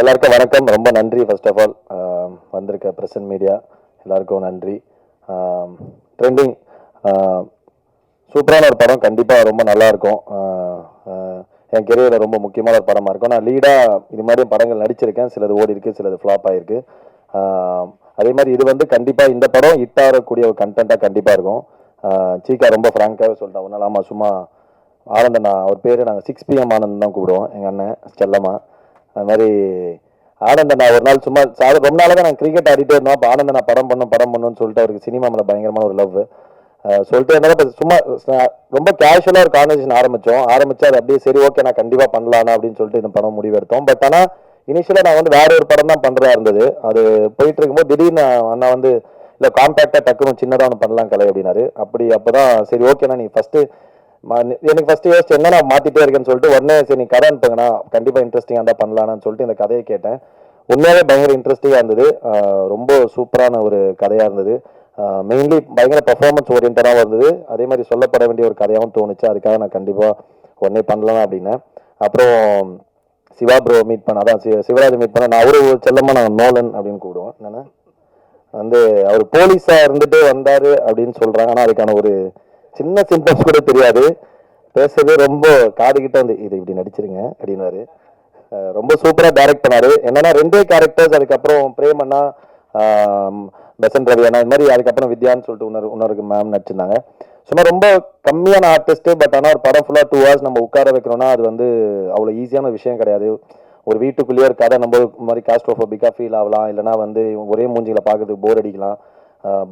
எல்லாருக்கும் வணக்கம். ரொம்ப நன்றி ஃபர்ஸ்ட் ஆஃப் ஆல் வந்திருக்க பிரசன்ட் மீடியா எல்லாருக்கும் நன்றி. ட்ரெண்டிங் சூப்பரான ஒரு படம். கண்டிப்பாக ரொம்ப நல்லா இருக்கும். என் கெரியரில் ரொம்ப முக்கியமான ஒரு படமாக இருக்கும். நான் லீடாக இது மாதிரி படங்கள் நடிச்சிருக்கேன். சிலது ஓடி இருக்குது சிலது ஃப்ளாப் ஆகிருக்கு அதே மாதிரி இது வந்து கண்டிப்பாக இந்த படம் ஹிட் ஆகக்கூடிய ஒரு கண்டென்ட்டாக கண்டிப்பாக இருக்கும். சீக்கா ரொம்ப ஃப்ராங்காகவே சொல்லிட்டேன் ஒரு ஆமாம் சும்மா ஆனந்தண்ணா அவர் பேர் நாங்கள் சிக்ஸ் பிஎம் ஆனந்த் தான் கூப்பிடுவோம் எங்கள் அண்ணன் செல்லம்மா. அது மாதிரி ஆனந்தண்ணா ஒரு நாள் சும்மா சாத ரொம்ப நாளாக தான் கிரிக்கெட் ஆடிட்டே இருந்தோம். அப்போ நான் படம் பண்ணும் படம் பண்ணுன்னு சொல்லிட்டு அவருக்கு சினிமா மேலே பயங்கரமான ஒரு லவ் சொல்லிட்டு இருந்தாலும் சும்மா ரொம்ப கேஷுவலாக ஒரு கான்வர்சேஷன் ஆரம்பித்தோம் ஆரம்பித்து அது அப்படியே சரி ஓகே நான் கண்டிப்பாக பண்ணலாம்னா அப்படின்னு சொல்லிட்டு இந்த படம் முடிவெடுத்தோம். பட் ஆனால் இனிஷியலாக நான் வந்து வேற ஒரு படம் தான் பண்ணுறதா இருந்தது. அது போயிட்டு இருக்கும்போது திடீர்னு அண்ணா வந்து இல்லை காம்பேக்டாக டக்குனு சின்னதாக ஒன்று பண்ணலாம் கலை அப்படின்னாரு. அப்படி அப்போ தான் சரி ஓகேண்ணா நீ ஃபஸ்ட்டு எனக்கு ஃபர்ஸ்ட் யோசிச்சு என்ன நான் மாத்திட்டே இருக்கேன்னு சொல்லிட்டு உடனே சரி நீ கதை அனுப்புங்கண்ணா கண்டிப்பா இன்ட்ரெஸ்டிங்காக இருந்தா பண்ணலாம்னு சொல்லிட்டு இந்த கதையை கேட்டேன். உண்மையாவே பயங்கர இன்ட்ரெஸ்டிங்காக இருந்தது. ரொம்ப சூப்பரான ஒரு கதையா இருந்தது. மெயின்லி பயங்கர பர்ஃபார்மன்ஸ் ஓரியன்டாக இருந்தது அதே மாதிரி சொல்லப்பட வேண்டிய ஒரு கதையாகவும் தோணுச்சு. அதுக்காக நான் கண்டிப்பாக உடனே பண்ணலாம் அப்படின்னேன் அப்புறம் சிவா ப்ரோ மீட் பண்ண அதான் சி- சிவராஜ் மீட் பண்ண நான் அவரு செல்லமா நான் நோலன் அப்படின்னு கூப்பிடுவோம் என்னன்னா வந்து அவர் போலீஸாக இருந்துட்டு வந்தார் அப்படின்னு சொல்கிறாங்க ஆனால் அதுக்கான ஒரு சின்ன சிம்டம்ஸ் கூட தெரியாது. பேசுறது ரொம்ப காது கிட்ட வந்து இது இப்படி நடிச்சிருங்க அப்படின்னாரு. ரொம்ப சூப்பராக டைரக்ட் பண்ணாரு. என்னன்னா ரெண்டே கேரக்டர்ஸ் அதுக்கப்புறம் பிரேமண்ணா ஆம், பெசன்ட் ரவி அண்ணா இது மாதிரி அதுக்கப்புறம் வித்யான்னு சொல்லிட்டு இன்னொரு இன்னொரு மேம் நடிச்சிருந்தாங்க. சும்மா ரொம்ப கம்மியான ஆர்டிஸ்ட் பட் ஆனால் ஒரு படம் ஃபுல்லாக டூ ஹவர்ஸ் நம்ம உட்கார வைக்கிறோம்னா அது வந்து அவ்வளோ ஈஸியான விஷயம் கிடையாது. ஒரு வீட்டுக்குள்ளேயே ஒரு கதை நம்ம இந்த மாதிரி காஸ்ட்ரோஃபோபிக்காக ஃபீல் ஆகலாம். இல்லைனா வந்து ஒரே மூஞ்சியில் பார்க்கறதுக்கு போர் அடிக்கலாம்.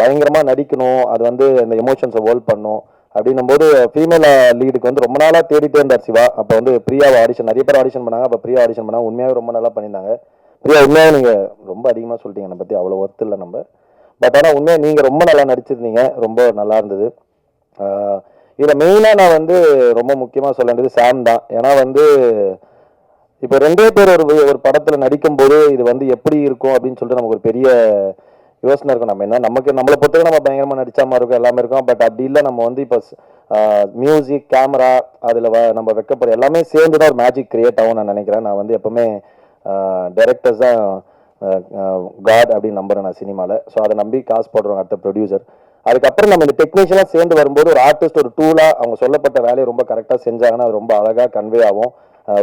பயங்கரமாக நடிக்கணும். அது வந்து அந்த எமோஷன்ஸை ஹோல்ட் பண்ணும். அப்படின்னும் போது ஃபீமேல் லீடுக்கு வந்து ரொம்ப நாளாக தேடிட்டே இருந்தார் சிவா. அப்போ வந்து பிரியாவை ஆடிஷன் நிறைய பேர் ஆடிஷன் பண்ணாங்க. அப்போ பிரியா ஆடிஷன் பண்ணாங்க. உண்மையாகவே ரொம்ப நல்லா பண்ணியிருந்தாங்க. பிரியா உண்மையாக நீங்கள் ரொம்ப அதிகமாக சொல்லிட்டீங்க என்னை பற்றி அவ்வளோ ஒர்த்து இல்லை நம்ம. பட் ஆனால் உண்மையாக நீங்கள் ரொம்ப நல்லா நடிச்சிருந்தீங்க. ரொம்ப நல்லா இருந்தது. இதில் மெயினாக நான் வந்து ரொம்ப முக்கியமாக சொல்ல வேண்டியது சாம் தான். ஏன்னா வந்து இப்போ ரெண்டே பேர் ஒரு ஒரு படத்தில் நடிக்கும்போது இது வந்து எப்படி இருக்கும் அப்படின்னு சொல்லிட்டு நமக்கு ஒரு பெரிய யோசனை இருக்கும். நம்ம என்ன நமக்கு நம்மளை பொறுத்தவரை நம்ம பயங்கரமாக நடிச்ச மாதிரி இருக்கும் எல்லாமே இருக்கும். பட் அப்படி இல்லை நம்ம வந்து இப்போ மியூசிக் கேமரா அதில் வ- நம்ம வைக்கப்படுற எல்லாமே சேர்ந்து தான் ஒரு மேஜிக் கிரியேட் ஆகும் நான் நினைக்கிறேன். நான் வந்து எப்பவுமே டைரக்டர்ஸ் தான் காட் அப்படின்னு நம்புறேன் நான் சினிமாவில் ஸோ அதை நம்பி காசு போடுறோம் அடுத்த ப்ரொடியூசர் அதுக்கப்புறம் நம்ம இந்த டெக்னீஷியனாக சேர்ந்து வரும்போது ஒரு ஆர்டிஸ்ட் ஒரு டூலாக அவங்க சொல்லப்பட்ட வேலையை ரொம்ப கரெக்டாக செஞ்சாங்கன்னா அது ரொம்ப அழகாக கன்வே ஆகும்.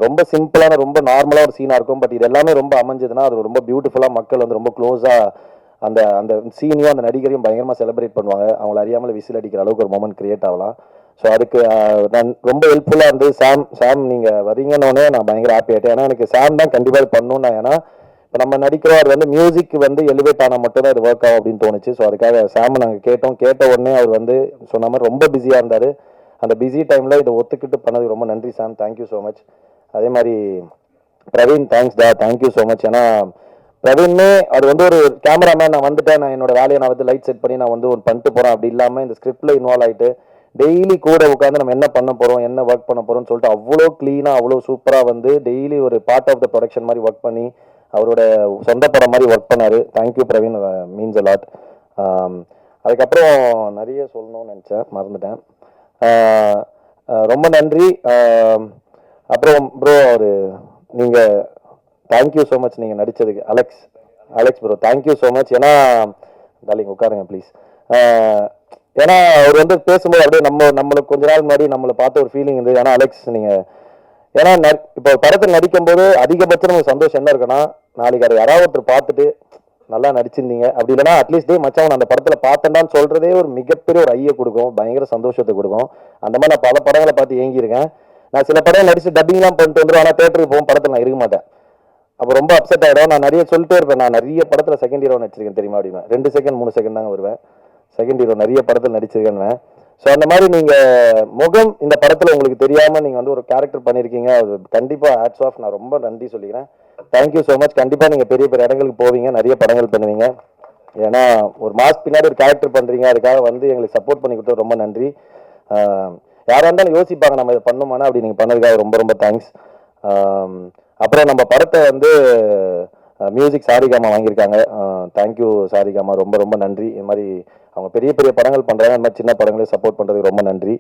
ரொம்ப சிம்பிளான ரொம்ப நார்மலாக ஒரு சீனாக இருக்கும். பட் இது எல்லாமே ரொம்ப அமைஞ்சதுன்னா அது ரொம்ப பியூட்டிஃபுல்லாக மக்கள் வந்து ரொம்ப க்ளோஸாக அந்த அந்த சீனையும் அந்த நடிகரையும் பயங்கரமாக செலிப்ரேட் பண்ணுவாங்க. அவங்கள அறியாமல் விசில் அடிக்கிற அளவுக்கு ஒரு மொமெண்ட் கிரியேட் ஆகலாம். ஸோ அதுக்கு நான் ரொம்ப ஹெல்ப்ஃபுல்லாக இருந்து சாம் சாம் நீங்கள் வரீங்கன்னொடனே நான் பயங்கர ஹாப்பி ஆகிட்டேன் ஏன்னா எனக்கு சாம் தான் கண்டிப்பாக இது பண்ணணும் நான் ஏன்னா இப்போ நம்ம நடிக்கிறோம் அது வந்து மியூசிக் வந்து எலிவேட் ஆனால் மட்டும்தான் இது ஒர்க் ஆகும் அப்படின்னு தோணுச்சு. ஸோ அதுக்காக சாம் நாங்கள் கேட்டோம். கேட்ட உடனே அவர் வந்து சொன்ன மாதிரி ரொம்ப பிஸியாக இருந்தார். அந்த பிஸி டைமில் இதை ஒத்துக்கிட்டு பண்ணதுக்கு ரொம்ப நன்றி சாம். தேங்க்யூ ஸோ மச் அதே மாதிரி பிரவீன் தேங்க்ஸ் டா. தேங்க்யூ ஸோ மச் ஏன்னா பிரவீன்மே அது வந்து ஒரு கேமராமேன் நான் வந்துட்டேன். நான் என்னோட வேலையை நான் வந்து லைட் செட் பண்ணி நான் வந்து ஒரு பண்ணிட்டு போறேன். அப்படி இல்லாம இந்த ஸ்கிரிப்ட்ல இன்வால்வ் ஆயிட்டு டெய்லி கூட உட்காந்து நம்ம என்ன பண்ண போறோம் என்ன ஒர்க் பண்ண போகிறோம்னு சொல்லிட்டு அவ்வளோ க்ளீனாக அவ்வளோ சூப்பரா வந்து டெய்லி ஒரு பார்ட் ஆஃப் த ப்ரொடக்ஷன் மாதிரி ஒர்க் பண்ணி அவரோட சொந்த படம் மாதிரி ஒர்க் பண்ணாரு. Thank you Praveen means a lot அதுக்கப்புறம் நிறைய சொல்லணும்னு நினச்சேன். மறந்துட்டேன். ரொம்ப நன்றி. அப்புறம் ப்ரோ ஒரு நீங்கள் தேங்க்யூ ஸோ மச் நீங்கள் நடித்ததுக்கு Alex Alex bro thank you so much ஏன்னா டாலிங் உட்காருங்க ப்ளீஸ் ஏன்னா அவர் வந்து பேசும்போது அப்படியே நம்ம நம்மளுக்கு கொஞ்ச நாள் முன்னாடி நம்மளை பார்த்த ஒரு ஃபீலிங் இருந்தது ஏன்னா அலெக்ஸ் நீங்கள் ஏன்னா இப்போ படத்தில் நடிக்கும்போது அதிகபட்சம் நமக்கு சந்தோஷம் என்ன இருக்குன்னா நாளைக்கு அதை யாராவது ஒருத்தர் பார்த்துட்டு நல்லா நடிச்சிருந்தீங்க. அப்படி இல்லைன்னா அட்லீஸ்ட் டே மச்சான் நான் அந்த படத்தில் பார்த்தேன்டான்னு சொல்றதே ஒரு மிகப்பெரிய ஒரு ஐயை கொடுக்கும். பயங்கர சந்தோஷத்தை கொடுக்கும். அந்த மாதிரி நான் பல படங்களை பார்த்து ஏங்கியிருக்கேன். நான் சில படம் நடிச்சு டப்பிங்லாம் பண்ணிட்டு வந்துடும் ஆனால் தேட்டருக்கு போகும் படத்தில் நான் இருக்க மாட்டேன். அப்போ ரொம்ப அப்செட் ஆகிடும் நான் நிறைய சொல்லிட்டே இருப்பேன். நான் நிறைய படத்தில் செகண்ட் ஹீரோ நடிச்சிருக்கேன் தெரியுமா அப்படின்னா. ரெண்டு செகண்ட் மூணு செகண்ட் தாங்க வருவேன். செகண்ட் ஹீரோ நிறைய படத்தில் நடிச்சிருக்கேன் ஸோ அந்த மாதிரி நீங்கள் முகம் இந்த படத்தில் உங்களுக்கு தெரியாமல் நீங்கள் வந்து ஒரு கேரக்டர் பண்ணியிருக்கீங்க அது கண்டிப்பாக ஹேட்ஸ் ஆஃப் நான் ரொம்ப நன்றி சொல்லிக்கிறேன். தேங்க்யூ ஸோ மச் கண்டிப்பாக நீங்கள் பெரிய பெரிய இடங்களுக்கு போவீங்க. நிறைய படங்கள் பண்ணுவீங்க. ஏன்னா ஒரு மாஸ் பின்னாடி ஒரு கேரக்டர் பண்ணுறீங்க அதுக்காக வந்து எங்களுக்கு சப்போர்ட் பண்ணி கொடுத்தது ரொம்ப நன்றி. யாராக யாரா இருந்தாலும் யோசிப்பாங்க. நம்ம இதை பண்ணுமானா அப்படி நீங்கள் பண்ணதுக்காக ரொம்ப ரொம்ப தேங்க்ஸ் அப்புறம் நம்ம படத்தை வந்து மியூசிக் சாரிகாமா வாங்கியிருக்காங்க. தேங்க்யூ சாரிகாமா ரொம்ப ரொம்ப நன்றி. இது மாதிரி அவங்க பெரிய பெரிய படங்கள் பண்ணுறாங்க இந்த மாதிரி சின்ன படங்களே சப்போர்ட் பண்ணுறதுக்கு ரொம்ப நன்றி.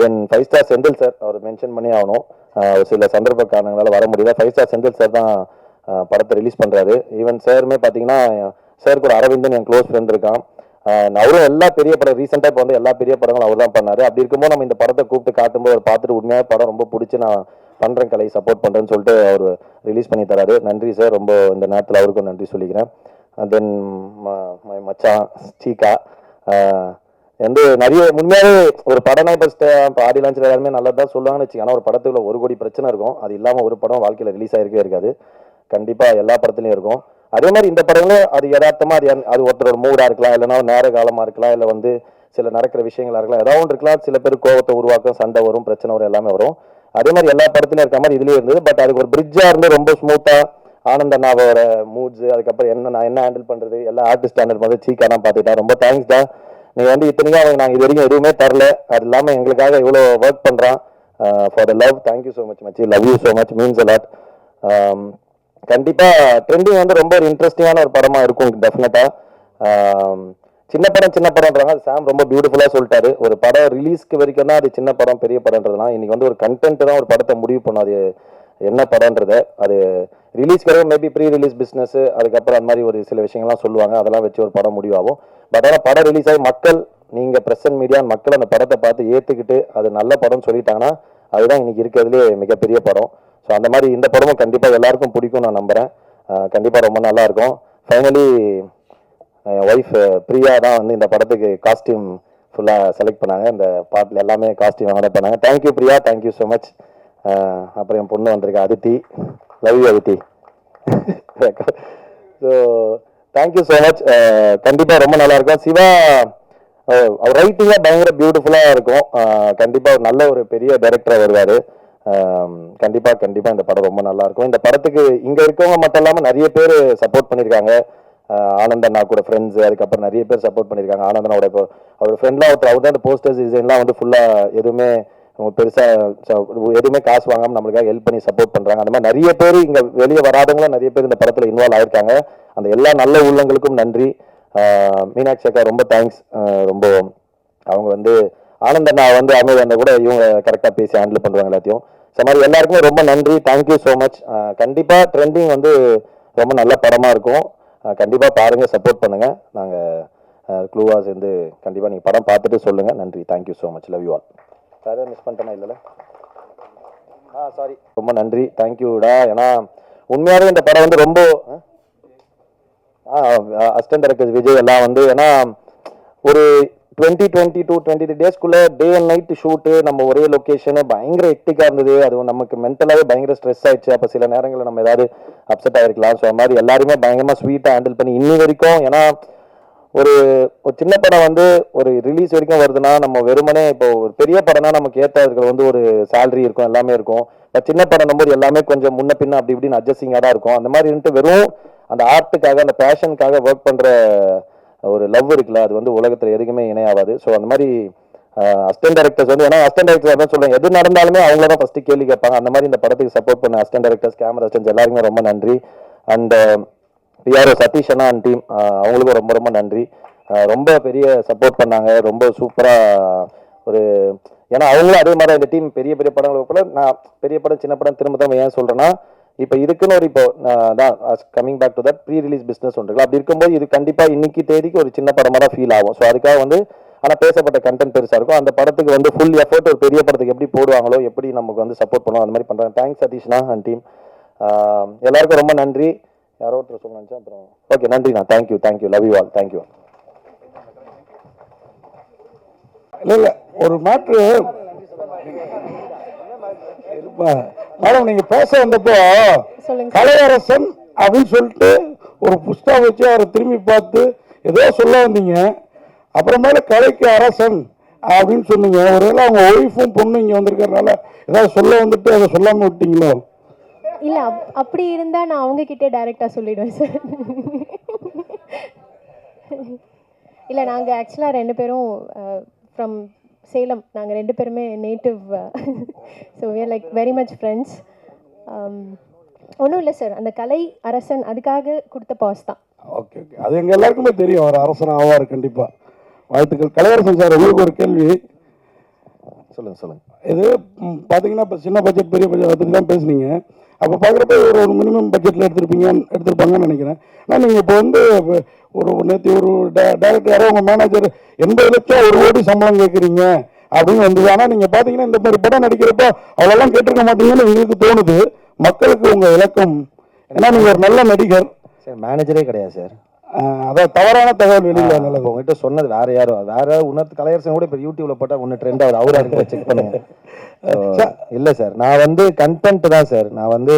Then five star Senthil sir அவர் மென்ஷன் பண்ணி ஆகணும். ஒரு சில சந்தர்ப்ப காரணங்களால் வர முடியல. ஃபைவ் ஸ்டார் செந்தில் சார் தான் படத்தை ரிலீஸ் பண்ணுறாரு ஈவன் சாருமே பார்த்தீங்கன்னா சார் கூட அரவிந்தன் என் க்ளோஸ் ஃப்ரெண்ட் இருக்கான். அவரும் எல்லா பெரிய படம் ரீசெண்டாக இப்போ வந்து எல்லா பெரிய படங்களும் அவர் தான் பண்ணார். அப்படி இருக்கும்போது நம்ம இந்த படத்தை கூப்பிட்டு காட்டும்போது அவர் பார்த்துட்டு உண்மையாக படம் ரொம்ப பிடிச்சி நான் பண்ணுறேன் கலை சப்போர்ட் பண்ணுறேன்னு சொல்லிட்டு அவர் ரிலீஸ் பண்ணி தராரு. நன்றி சார் ரொம்ப இந்த நேரத்தில் அவருக்கும் நன்றி சொல்லிக்கிறேன். தென் மச்சான் சீகா வந்து நிறைய உண்மையாகவே ஒரு படம்னா இப்போ இப்போ ஆடி லான்ச்சில் எல்லாருமே நல்லா தான் சொல்லுவாங்கன்னு வச்சுக்கோங்க. ஆனால் ஒரு படத்துக்குள்ள ஒரு கோடி பிரச்சனை இருக்கும். அது இல்லாமல் ஒரு படம் வாழ்க்கையில் ரிலீஸ் ஆயிருக்கவே இருக்காது. கண்டிப்பாக எல்லா படத்துலையும் இருக்கும். அதே மாதிரி இந்த படங்களும் அது யதார்த்தமாக அது அது ஒருத்தரோட மூடாக இருக்கலாம். இல்லைன்னா நேர காலமாக இருக்கலாம். இல்லை வந்து சில நடக்கிற விஷயங்களாக இருக்கலாம். ஏதாவது ஒன்று இருக்கலாம். சில பேர் கோவத்தை உருவாக்கும் சண்டை வரும் பிரச்சனை வரும் எல்லாமே வரும். அதே மாதிரி எல்லா படத்துலையும் இருக்க மாதிரி இதுலயும் இருந்தது. பட் அதுக்கு ஒரு பிரிட்ஜா இருந்து ரொம்ப ஸ்மூத்தா ஆனந்த நாவோட மூட்ஸ் அதுக்கப்புறம் என்ன நான் என்ன ஹேண்டில் பண்றது எல்லா ஆர்டிஸ்ட் ஹேண்டில் பண்ணுறது சீக்கா தான் பார்த்துட்டேன் ரொம்ப தேங்க்ஸ் தான் நீங்கள் வந்து இத்தனைக்கும் அவங்க நாங்கள் இது வரைக்கும் எதுவுமே தரல. அது இல்லாமல் எங்களுக்காக இவ்வளோ ஒர்க் பண்ணுறான் for the love thank you so much மச்சி. Love you so much means a lot கண்டிப்பா ட்ரெண்டிங் வந்து ரொம்ப ஒரு இன்ட்ரெஸ்டிங்கான ஒரு படமா இருக்கும் டெஃபினட்டா சின்ன படம் சின்ன படம்ன்றாங்க. அது சாம் ரொம்ப பியூட்டிஃபுல்லாக சொல்லிட்டாரு. ஒரு படம் ரிலீஸ்க்கு வரைக்கும் தான் அது சின்ன படம் பெரிய படம்ன்றதுலாம் இன்னைக்கு வந்து ஒரு கண்டென்ட் தான் ஒரு படத்தை முடிவு பண்ணும். அது என்ன படம்ன்றது. அது ரிலீஸ் வரைக்கும் மேபி ப்ரீ ரிலீஸ் பிஸ்னஸ் அதுக்கப்புறம் அந்த மாதிரி ஒரு சில விஷயங்கள்லாம் சொல்லுவாங்க. அதெல்லாம் வச்சு ஒரு படம் முடிவாகும். பட் ஆனால் படம் ரிலீஸ் ஆகி மக்கள் நீங்க பிரசன்ட் மீடியா மக்கள் அந்த படத்தை பார்த்து ஏற்றுக்கிட்டு அது நல்ல படம்னு சொல்லிட்டாங்கன்னா அதுதான் இன்னைக்கு இருக்கிறதுலே மிகப்பெரிய படம். ஸோ அந்த மாதிரி இந்த படமும் கண்டிப்பாக எல்லாருக்கும் பிடிக்கும் நான் நம்புகிறேன் கண்டிப்பாக ரொம்ப நல்லா இருக்கும். ஃபைனலி என் ஒய்ஃப் பிரியா தான் வந்து இந்த படத்துக்கு காஸ்டியூம் ஃபுல்லாக செலக்ட் பண்ணாங்க. இந்த பாட்டில் எல்லாமே காஸ்டியூம் அவங்க தான் பண்ணாங்க. Thank you Priya. Thank you so much அப்புறம் என் பொண்ணு வந்திருக்கா Aditi. Love you Aditi. So thank you so much கண்டிப்பாக ரொம்ப நல்லா இருக்கும். சிவா அவர் ரைட்டிங்காக பயங்கர பியூட்டிஃபுல்லாக இருக்கும். கண்டிப்பாக ஒரு நல்ல ஒரு பெரிய டைரக்டராக வருவார். கண்டிப்பாக கண்டிப்பாக இந்த படம் ரொம்ப நல்லா இருக்கும். இந்த படத்துக்கு இங்கே இருக்கவங்க மட்டும் இல்லாமல் நிறைய பேர் சப்போர்ட் பண்ணியிருக்காங்க ஆனந்தண்ணா கூட ஃப்ரெண்ட்ஸ் அதுக்கப்புறம் நிறைய பேர் சப்போர்ட் பண்ணியிருக்காங்க. ஆனந்தனோட இப்போ அவரோட ஃப்ரெண்ட்லாம் ஒருத்தர் அவர் தான் அந்த போஸ்டர்ஸ் டிசைன்லாம் வந்து ஃபுல்லாக எதுவுமே பெருசாக ச- எதுவுமே காசு வாங்காமல் நம்மளுக்காக ஹெல்ப் பண்ணி சப்போர்ட் பண்ணுறாங்க அந்த மாதிரி நிறைய பேர் இங்கே வெளியே வராதவங்களும் நிறைய பேர் இந்த படத்தில் இன்வால்வ் ஆயிருக்காங்க. அந்த எல்லா நல்ல உள்ளங்களுக்கும் நன்றி. மீனாட்சி அக்கா ரொம்ப தேங்க்ஸ் ரொம்ப அவங்க வந்து ஆனந்தண்ணா வந்து அமைதி அண்ணா கூட இவங்க கரெக்டாக பேசி ஹேண்டில் பண்ணுறாங்க எல்லாத்தையும். ஸோ மாதிரி எல்லாருக்குமே ரொம்ப நன்றி. தேங்க்யூ ஸோ மச் கண்டிப்பாக ட்ரெண்டிங் வந்து ரொம்ப நல்ல படமாக இருக்கும். கண்டிப்பாக பாருங்கள் சப்போர்ட் பண்ணுங்கள் நாங்கள் க்ளூவாக சேர்ந்து கண்டிப்பாக நீங்கள் படம் பார்த்துட்டு சொல்லுங்கள் நன்றி. Thank you so much love you all வேறு மிஸ் பண்ணிட்டேனா இல்லைல்ல? ஆ சாரி ரொம்ப நன்றி. தேங்க்யூடா ஏன்னா உண்மையாகவே இந்த படம் வந்து ரொம்ப அசிஸ்டன்ட் டைரக்டர் விஜய் எல்லாம் வந்து ஏன்னா ஒரு twenty twenty two twenty three டேஸ்க்குள்ளே டே அண்ட் நைட் ஷூட்டு நம்ம ஒரே லொக்கேஷனு பயங்கர எக்டிக்காக இருந்தது. அது நமக்கு மென்டலாகவே பயங்கர ஸ்ட்ரெஸ் ஆயிடுச்சு. அப்போ சில நேரங்களில் நம்ம ஏதாவது அப்செட் ஆகிருக்கலாம் ஸோ அது மாதிரி எல்லாருமே பயங்கரமாக ஸ்வீட்டாக ஹேண்டில் பண்ணி இன்னி வரைக்கும் ஏன்னா ஒரு ஒரு சின்ன படம் வந்து ஒரு ரிலீஸ் வரைக்கும் வருதுன்னா நம்ம வெறுமனே இப்போ ஒரு பெரிய படம்னா நமக்கு ஏற்ற வந்து ஒரு சேலரி இருக்கும் எல்லாமே இருக்கும். இப்போ சின்ன படம் போது எல்லாமே கொஞ்சம் முன்ன பின்ன அப்படி இப்படின்னு அட்ஜஸ்டிங்காக தான் இருக்கும். அந்த மாதிரி இருந்துட்டு வெறும் அந்த ஆர்ட்டுக்காக அந்த பேஷனுக்காக ஒர்க் பண்ணுற ஒரு லவ் இருக்குல்ல அது வந்து உலகத்துல எதுக்குமே இணையாவாது ஸோ அந்த மாதிரி அஸ்டன் டேரக்டர்ஸ் வந்து ஏன்னா அஸ்டன் டைரக்டர் தான் சொல்லுவாங்க எது நடந்தாலுமே அவங்கள தான் ஃபஸ்ட்டு கேள்வி கேட்பாங்க. அந்த மாதிரி இந்த படத்துக்கு சப்போர்ட் பண்ண அஸ்டன் டேரக்டர்ஸ் கேமரா அஸ்டன்ஸ் எல்லாருக்குமே ரொம்ப நன்றி. அண்ட் பிஆர்ஓ சதீஷ் அண்ணா அண்ட் டீம் அவங்களுக்கும் ரொம்ப ரொம்ப நன்றி. ரொம்ப பெரிய சப்போர்ட் பண்ணாங்க. ரொம்ப சூப்பராக ஒரு ஏன்னா அவங்களும் அதே மாதிரி இந்த டீம் பெரிய பெரிய படங்களுக்கு கூட நான் பெரிய படம் சின்ன படம் திரும்ப தான் ஏன் சொல்கிறேன்னா இப்போ இதுக்குன்னு ஒரு இப்போ தான் coming back to that pre release business ஒன்று அப்படி இருக்கும்போது இது கண்டிப்பாக இன்னைக்கு தேதிக்கு ஒரு சின்ன படமாக தான் ஃபீல் ஆகும். ஸோ அதுக்காக வந்து ஆனால் பேசப்பட்ட கண்டென்ட் பெருசாக இருக்கும். அந்த படத்துக்கு வந்து ஃபுல் எஃபோர்ட் ஒரு பெரிய படத்துக்கு எப்படி போடுவாங்களோ எப்படி நமக்கு வந்து சப்போர்ட் பண்ணுவோம் அந்த மாதிரி பண்ணுறாங்க தேங்க்ஸ் சதீஷ்னா அண்ட் டீம் எல்லாருக்கும் ரொம்ப நன்றி. யாரோ ஒருத்தர் சொல்ல அப்புறம் ஓகே நன்றிண்ணா. Thank you thank you love you all thank you இல்லை இல்லை. ஒரு மேட்ரு மேடம் நீங்க பேச வந்தப்போ கலையரசன் அப்படின்னு சொல்லிட்டு ஒரு புஸ்தகம் வச்சு அவரை திரும்பி பார்த்து ஏதோ சொல்ல வந்தீங்க. அப்புறமேல கலைக்கு அரசன் அப்படின்னு சொன்னீங்க. ஒருவேளை அவங்க ஒய்ஃபும் பொண்ணு இங்க வந்திருக்கறனால ஏதாவது சொல்ல வந்துட்டு அதை சொல்லாம விட்டீங்களோ? இல்ல அப்- அப்படி இருந்தா நான் அவங்க கிட்டே டைரக்டா சொல்லிடுவேன் சார் இல்ல நாங்க ஆக்சுவலா ரெண்டு பேரும் ஃப்ரம் சேலம். நாங்க ரெண்டு பேருமே native so we are like very much friends ஒன்றும் இல்லை சார் அந்த கலை அரசன் அதுக்காக கொடுத்த பாஸ் தான். ஓகே ஓகே அது எங்க எல்லாருக்குமே தெரியும். அவர் அரசன் ஆவார் கண்டிப்பா. வாழ்த்துக்கள். கலையரசன் சார் உங்களுக்கு ஒரு கேள்வி. சொல்லுங்க சொல்லுங்க. இது ம், பாத்தீங்கன்னா இப்போ சின்ன பட்ஜெட் பெரிய பட்ஜெட் அதை பற்றி தான் பேசுனீங்க. அப்போ பார்க்குறப்ப ஒரு ஒரு மினிமம் பட்ஜெட்டில் எடுத்துருப்பீங்கன்னு எடுத்திருப்பாங்கன்னு நினைக்கிறேன். ஆனால் நீங்கள் இப்போ வந்து ஒரு நேற்று ஒரு டேரக்டர் யாரோ உங்கள் மேனேஜர் எண்பது லட்சம் ஒரு கோடி சம்பளம் கேட்குறீங்க அப்படின்னு வந்தது. ஆனால் நீங்கள் பார்த்தீங்கன்னா இந்த மாதிரி படம் நடிக்கிறப்ப அவ்வளோலாம் கேட்டிருக்க மாட்டீங்கன்னு எங்களுக்கு தோணுது. மக்களுக்கு உங்கள் இலக்கம். ஏன்னா நீங்கள் ஒரு நல்ல நடிகர். சார் மேனேஜரே கிடையாது சார். அதான் தவறான தகவல் வெளியில் நல்லது உங்ககிட்ட சொன்னது வேற யாரும் வேற உணர்த்து கலையரசன் கூட இப்போ யூடியூப்ல போட்டா ஒன்று ட்ரெண்ட் ஆகுது. அவரா இருக்கு செக் பண்ணுங்க. இல்ல சார் நான் வந்து கண்டென்ட் தான் சார் நான் வந்து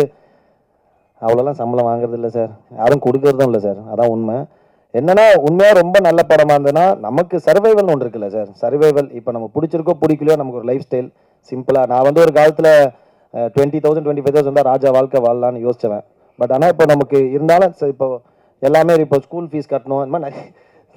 அவ்வளோலாம் சம்பளம் வாங்குறது இல்லை சார் யாரும் கொடுக்கறதும் இல்லை சார் அதான் உண்மை. என்னன்னா உண்மையா ரொம்ப நல்ல படமா இருந்ததுன்னா நமக்கு சர்வைவல் ஒன்று இருக்குல்ல சார் சர்வைவல் இப்போ நம்ம பிடிச்சிருக்கோ பிடிக்கலையோ நமக்கு ஒரு லைஃப் ஸ்டைல் சிம்பிளா நான் வந்து ஒரு காலத்துல twenty thousand twenty five thousand ராஜா வாழ்க்கை வாழலாம்னு யோசிச்சவன். பட் ஆனா இப்போ நமக்கு இருந்தாலும் இப்போ எல்லாமே இப்போ ஸ்கூல் ஃபீஸ் கட்டணும். இந்த மாதிரி நிறைய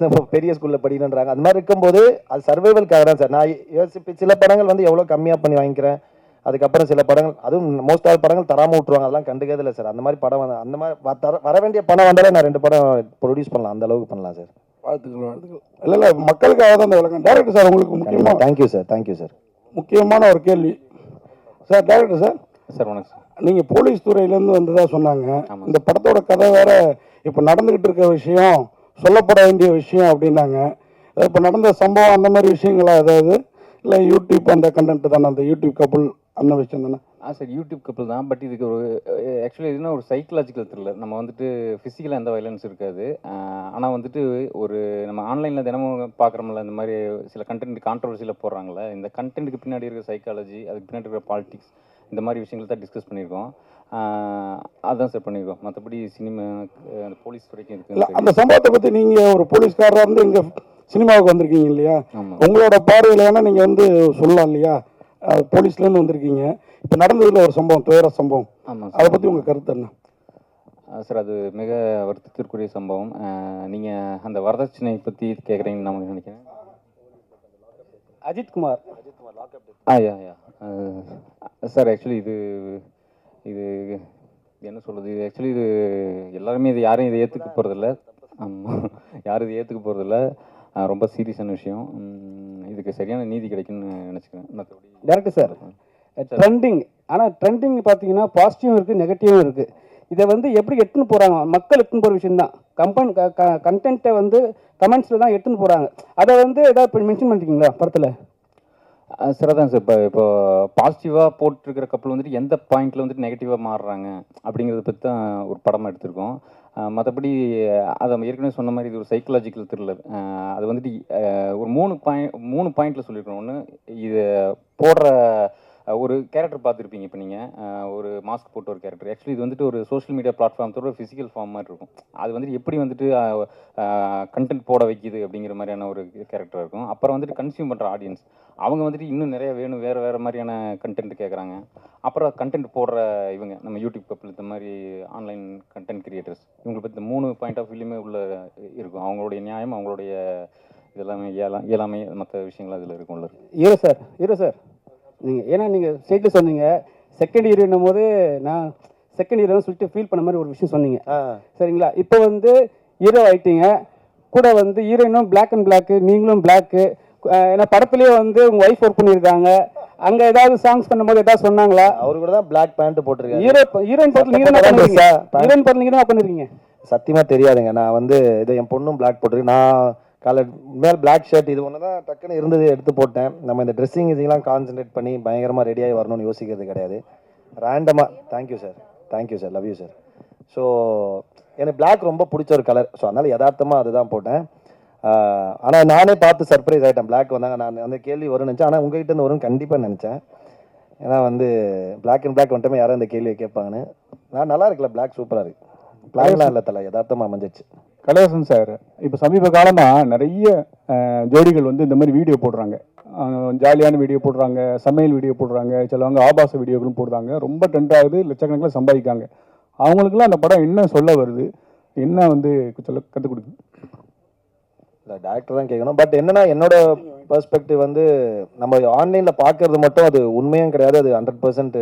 நம்ம பெரிய ஸ்கூல்ல படிக்கணுன்றாங்க அந்த மாதிரி இருக்கும்போது அது சர்வைவல்காக தான் சார். நான் யோசிப்பு சில படங்கள் வந்து எவ்வளோ கம்மியாக பண்ணி வாங்கிக்கிறேன். அதுக்கப்புறம் சில படங்கள் அதுவும் மோஸ்ட் ஆஃப் படங்கள் தராம விட்டுருவாங்க. அதெல்லாம் கண்டுக்கிறதுல இல்லை சார். அந்த மாதிரி படம் வந்து அந்த மாதிரி தர வர வேண்டிய படம் வந்தாலே நான் ரெண்டு படம் ப்ரொடியூஸ் பண்ணலாம். அந்த அளவுக்கு பண்ணலாம் சார். வாழ்த்துக்கள் வாழ்த்துக்கள். இல்லை இல்லை மக்களுக்காக தான் இந்த விளக்கம். டேரக்டர் சார் உங்களுக்கு முக்கியமாக தேங்க்யூ சார் தேங்க்யூ சார் முக்கியமான ஒரு கேள்வி. சார் டேரக்டர் சார் சார் வணக்கம் சார். நீங்கள் போலீஸ் துறையிலேருந்து வந்ததா சொன்னாங்க. இந்த படத்தோட கதை வேற இப்போ நடந்துக்கிட்டு இருக்க விஷயம் சொல்லப்பட வேண்டிய விஷயம் அப்படின்னாங்க. இப்போ நடந்த சம்பவம் அந்த மாதிரி விஷயங்களா ஏதாவது? இல்லை யூடியூப் அந்த கண்டென்ட் தானே அந்த யூடியூப் கப்புள் அந்த விஷயம் தானே? ஆ சார் யூடியூப் கப்பல் தான். பட் இதுக்கு ஒரு ஆக்சுவலி இதுனா ஒரு சைக்கலாஜிக்கல் த்ரில்லர் நம்ம வந்துட்டு ஃபிசிக்கலாக எந்த வயலன்ஸ் இருக்காது. ஆனால் வந்துட்டு ஒரு நம்ம ஆன்லைனில் தினமும் பார்க்குறோம்ல இந்த மாதிரி சில கண்டென்ட் கான்ட்ரவர்சியில் போடுறாங்கல்ல இந்த கண்டென்ட்டுக்கு பின்னாடி இருக்கிற சைக்காலஜி அதுக்கு பின்னாடி இருக்கிற பாலிடிக்ஸ் இந்த மாதிரி விஷயங்கள் தான் டிஸ்கஸ் பண்ணியிருக்கோம். அதான் சார் பண்ணியிருக்கோம் மற்றபடி சினிமா அந்த போலீஸ் துறைக்கும் இல்லை இருக்கு அந்த சம்பவத்தை பற்றி நீங்கள் ஒரு போலீஸ்காரராக இருந்து இங்கே சினிமாவுக்கு வந்திருக்கீங்க இல்லையா? ஆமாம் உங்களோட பார்வையில் ஏன்னா நீங்கள் வந்து சொல்லலாம் இல்லையா? போலீஸ்லேருந்து வந்திருக்கீங்க. இப்போ நடந்ததுல ஒரு சம்பவம் துயர சம்பவம். ஆமாம் அதை பற்றி உங்கள் கருத்து என்ன? சார் அது மிக வருத்தத்திற்குரிய சம்பவம். நீங்கள் அந்த வரதட்சணை பற்றி கேட்குறீங்கன்னு நான் நினைக்கிறேன். Ajith Kumar. Ah yeah yeah. Sir actually இது இது என்ன சொல்கிறது இது ஆக்சுவலி இது எல்லாருமே இது யாரும் இதை ஏற்றுக்க போகிறதில்ல ஆமாம் யாரும் இதை ஏற்றுக்க போகிறதில்ல ரொம்ப சீரியஸான விஷயம். இதுக்கு சரியான நீதி கிடைக்கும்னு நினச்சிக்கிறேன். மற்றபடி டேரக்டர் சார். ட்ரெண்டிங் ஆனால் ட்ரெண்டிங் பார்த்தீங்கன்னா பாசிட்டிவும் இருக்குது நெகட்டிவும் இருக்குது இதை வந்து எப்படி எடுத்துன்னு போகிறாங்க மக்கள் எடுத்துன்னு போகிற விஷயம் தான் கம்பன் கண்டென்ட்டை வந்து கமெண்ட்ஸில் தான் எடுத்துன்னு போகிறாங்க அதை வந்து ஏதாவது மென்ஷன் பண்ணிருக்கீங்களா படத்தில்? Sir sir. இப்போ இப்போ பாசிட்டிவாக போட்டிருக்கிற கப்பல் வந்துட்டு எந்த பாயிண்ட்டில் வந்துட்டு நெகட்டிவாக மாறுறாங்க அப்படிங்கிறத பற்றி தான் ஒரு படமாக எடுத்திருக்கோம். மற்றபடி அதை ஏற்கனவே சொன்ன மாதிரி இது ஒரு சைக்கலாஜிக்கல் த்ரில்லர் அது வந்துட்டு ஒரு மூணு பாயிண்ட் மூணு பாயிண்ட்டில் சொல்லியிருக்கோம் ஒன்று இது போடுற ஒரு கேரக்டர் பார்த்துருப்பீங்க இப்போ நீங்கள் ஒரு மாஸ்க் போட்ட ஒரு கேரக்டர் ஆக்சுவலி இது வந்துட்டு ஒரு சோஷியல் மீடியா பிளாட்ஃபார்ம்ஸோட ஃபிசிக்கல் ஃபார்ம் மாதிரி இருக்கும். அது வந்துட்டு எப்படி வந்துட்டு கண்டென்ட் போட வைக்கிது அப்படிங்கிற மாதிரியான ஒரு கேரக்டர் இருக்கும். அப்புறம் வந்துட்டு கன்சியூம் பண்ணுற ஆடியன்ஸ் அவங்க வந்துட்டு இன்னும் நிறைய வேணும் வேறு வேறு மாதிரியான கண்டென்ட் கேட்குறாங்க அப்புறம் கண்டென்ட் போடுற இவங்க நம்ம யூடியூப் கப்பில் இந்த மாதிரி ஆன்லைன் கண்டென்ட் கிரியேட்டர்ஸ் இவங்களை பற்றி மூணு பாயிண்ட் ஆஃப் வியூலையுமே உள்ள இருக்கும். அவங்களுடைய நியாயம் அவங்களுடைய இதெல்லாமே இயலா இயலாமை மற்ற விஷயங்கள் அதில் இருக்கும்ல. Hero sir hero sir. நீங்கள் ஏன்னா நீங்கள் ஸ்டேட்டில் சொன்னீங்க. செகண்ட் ஹீரோன்னும் போது நான் செகண்ட் ஹீரோன்னு சொல்லிட்டு ஃபீல் பண்ண மாதிரி ஒரு விஷயம் சொன்னீங்க. சரிங்களா? இப்போ வந்து ஹீரோ ஆயிட்டீங்க. கூட வந்து ஹீரோயினும் பிளாக் அண்ட் பிளாக்கு நீங்களும் பிளாக்கு ஏன்னா படத்துலேயே வந்து உங்கள் ஒய்ஃப் ஒர்க் பண்ணியிருக்காங்க. அங்கே ஏதாவது சாங்ஸ் பண்ணும்போது ஏதாவது சொன்னாங்களா? அவரு கூட தான் பிளாக் பேண்ட் போட்டிருக்காரு. ஹீரோ ஹீரோயின் படத்தில் நீங்கள் என்ன பண்ணிருக்கீங்க. ஹீரோயின் படத்தில் என்ன பண்ணிருக்கீங்க. சத்தியமா தெரியாதுங்க. நான் வந்து இது என் பொண்ணும் பிளாக் போட்டிருக்கு. நான் கலர் மேல் பிளாக் ஷர்ட் இது ஒன்று தான் டக்குன்னு இருந்தது எடுத்து போட்டேன். நம்ம இந்த ட்ரெஸ்ஸிங் இதெல்லாம் கான்சன்ட்ரேட் பண்ணி பயங்கரமாக ரெடியாகி வரணும்னு யோசிக்கிறது கிடையாது. ரேண்டமாக thank you sir thank you sir love you sir so எனக்கு பிளாக் ரொம்ப பிடிச்ச ஒரு கலர் ஸோ அதனால் யதார்த்தமாக அதுதான் போட்டேன். ஆனால் நானே பார்த்து சர்ப்ரைஸ் ஆகிட்டேன் பிளாக் வந்தாங்க நான் அந்த கேள்வி வரும்னு நினச்சேன். ஆனால் உங்ககிட்ட இருந்து வரும்னு கண்டிப்பாக நினச்சேன். ஏன்னா வந்து பிளாக் அண்ட் பிளாக் வந்துட்டுமே யாரும் இந்த கேள்வியை கேட்பாங்கன்னு. நான் நல்லா இருக்குல்ல பிளாக் சூப்பராக இருக்கு. பிளாக்லாம் இல்லை தலை யதார்த்தமாக அமைஞ்சிச்சு. கலையரசன் சார் இப்போ சமீப காலமாக நிறைய ஜோடிகள் வந்து இந்த மாதிரி வீடியோ போடுறாங்க. ஜாலியான வீடியோ போடுறாங்க சமையல் வீடியோ போடுறாங்க சிலவங்க ஆபாச வீடியோக்களும் போடுறாங்க. ரொம்ப ட்ரெண்ட் ஆகுது லட்சக்கணக்கில் சம்பாதிக்காங்க அவங்களுக்குலாம் அந்த படம் என்ன சொல்ல வருது? என்ன வந்து சொல்ல கற்றுக் கொடுக்குது? இல்லை டேரக்டர் தான் கேட்கணும். பட் என்னன்னா என்னோட பர்ஸ்பெக்டிவ் வந்து நம்ம ஆன்லைனில் பார்க்கறது மட்டும் அது உண்மையும் கிடையாது. அது ஹண்ட்ரட் பர்சன்ட்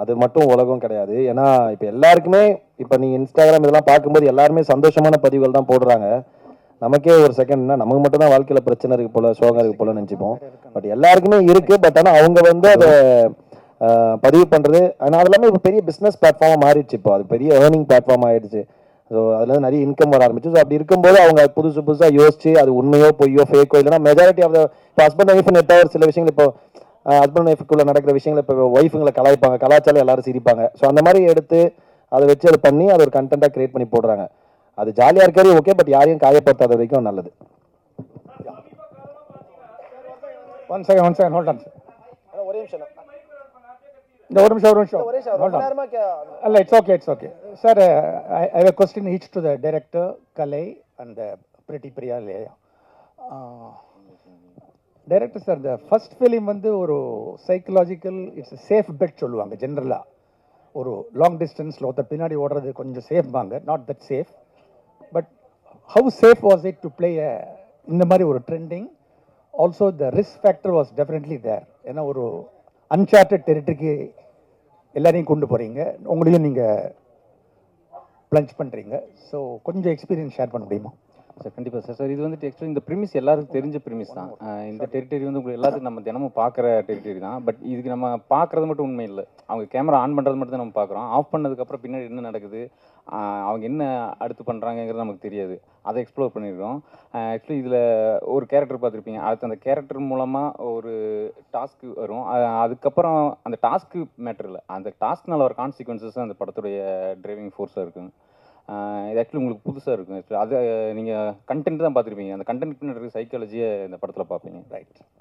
அது மட்டும் உலகம் கிடையாது. ஏன்னா இப்போ எல்லாருக்குமே இப்போ நீங்கள் இன்ஸ்டாகிராம் இதெல்லாம் பார்க்கும்போது எல்லாருமே சந்தோஷமான பதிவுகள் தான் போடுறாங்க. நமக்கே ஒரு செகண்ட்னா நமக்கு மட்டும் தான் வாழ்க்கையில் பிரச்சனை இருக்கு போல சோகம் இருக்கு போல நினச்சிப்போம். பட் எல்லாருக்குமே இருக்கு பட் ஆனால் அவங்க வந்து அதை பதிவு பண்ணுறது ஆனால் அது இல்லாமல் இப்போ பெரிய பிஸ்னஸ் பிளாட்ஃபார்மாக மாறிடுச்சு இப்போ. அது பெரிய ஏர்னிங் பிளாட்ஃபார்ம் ஆகிடுச்சு ஸோ அதில் நிறைய இன்கம் வர ஆரம்பிச்சு. ஸோ அப்படி இருக்கும்போது அவங்க புதுசு புதுசாக யோசிச்சு அது உண்மையோ பொய்யோ ஃபேக்கோ இல்லைனா மெஜாரிட்டி ஆஃப் த இப்போ ஹஸ்பண்ட் ஒய்ஃப் நெட் சில விஷயங்கள் இப்போ ஹஸ்பண்ட் ஒய்ஃபுக்குள்ள நடக்கிற விஷயங்கள் இப்போ ஒய்ஃபுங்களை கலாய்ப்பாங்க. கலாச்சாரம் எல்லாரும் சிரிப்பாங்க. ஸோ அந்த மாதிரி எடுத்து அதை வச்சு அதை பண்ணி அதை ஒரு கண்டென்ட்டாக கிரியேட் பண்ணி போடுறாங்க. அது ஜாலியாக இருக்காரு ஓகே பட் யாரையும் காயப்படுத்தாத வரைக்கும் நல்லது. One second one second hold on ஒரே நிமிஷம் இந்த ஒரு நிமிஷம் ஒரு நிமிஷம். ஹோல்ட் ஆன் அல்ல it's okay it's okay sir I I have question each to the director Kalai and Preeti Priya Leah director sir இந்த ஃபஸ்ட் ஃபிலிம் வந்து ஒரு சைக்கலாஜிக்கல் இட்ஸ் சேஃப் பெட் சொல்லுவாங்க ஜென்ரலாக ஒரு லாங் டிஸ்டன்ஸில் ஒருத்தர் பின்னாடி ஓடுறது கொஞ்சம் சேஃப்பாங்க not that safe but how safe was it to play இந்த மாதிரி ஒரு trending also the risk factor was definitely there ஏன்னா ஒரு அன்சார்ட்டட் டெரிட்டரிக்கு எல்லாரையும் கொண்டு போகிறீங்க உங்களையும் நீங்கள் ப்ளஞ்ச் பண்ணுறீங்க ஸோ கொஞ்சம் எக்ஸ்பீரியன்ஸ் ஷேர் பண்ண முடியுமா? சார் கண்டிப்பாக சார். சார் இது வந்துட்டு ஆக்சுவலி இந்த ப்ரிமிஸ் எல்லாருக்கும் தெரிஞ்ச ப்ரிமிஸ் தான். இந்த டெரிட்டரி வந்து உங்களுக்கு எல்லாத்துக்கும் நம்ம தினமும் பார்க்குற டெரிட்டரி தான். பட் இதுக்கு நம்ம பார்க்குறது மட்டும் உண்மை இல்லை. அவங்க கேமரா ஆன் பண்ணுறது மட்டும் தான் நம்ம பார்க்குறோம். ஆஃப் பண்ணதுக்கப்புறம் பின்னாடி என்ன நடக்குது? அவங்க என்ன அடுத்து பண்ணுறாங்கங்கிறது நமக்கு தெரியாது. அதை எக்ஸ்ப்ளோர் பண்ணியிருக்கோம் ஆக்சுவலி இதில் ஒரு கேரக்டர் பார்த்துருப்பீங்க. அடுத்து அந்த கேரக்டர் மூலமாக ஒரு டாஸ்க்கு வரும். அதுக்கப்புறம் அந்த டாஸ்க்கு மேட்டர் இல்லை. அந்த டாஸ்க்னால வர கான்சிக்வன்சஸ் அந்த படத்துடைய டிரைவிங் ஃபோர்ஸாக இருக்கும். ஆஹ் இது ஆக்சுவலி உங்களுக்கு புதுசாக இருக்கும். ஆக்சுவலி அது நீங்கள் கண்டென்ட் தான் பார்த்துருப்பீங்க. அந்த கண்டென்ட் பின்னாடி சைக்காலஜியை இந்த படத்தில் பார்ப்பீங்க. ரைட்